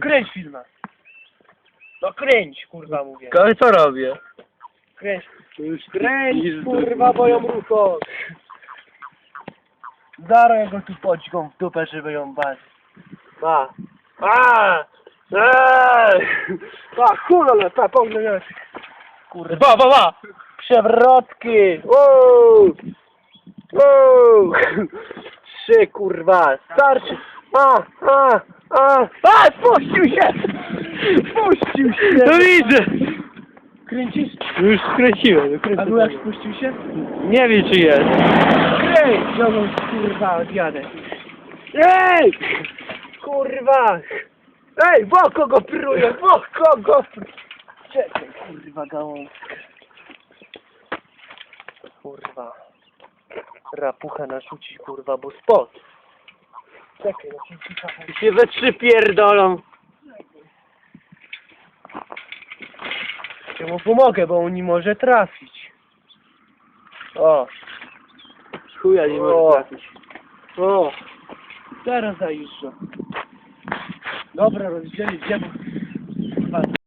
kręć filma. No kręć, kurwa mówię. Ale co robię? Kręć. Kręć, kurwa, moją ruchą. Zaro ja go tu podźgą w dupę, żeby ją bać. Pa. Pa. Eee. Pa, kurwa, pa, poglądaj. Kurwa. Ba, ba, ba! Przewrotki! Wow! Wow! Trzy kurwa! Starczy! A! A! A! A! Spuścił się! Spuścił się! No widzę! Kręcisz? Już skręciłem, A był jak spuścił się? Nie wiem czy jest. Nogą kurwa odjadę. Ej! Kurwa! Ej! W oko go pruje! W oko go pruje! Czekaj kurwa gałązkę. Kurwa. Rapucha narzuci kurwa, bo spot. Czekaj, no się cicha. Się we trzy pierdolą. Ja mu pomogę, bo on nie może trafić. O, Chuja nie O. może trafić. o. Teraz zajeżdża. Dobra, rozdzieli, gdzie?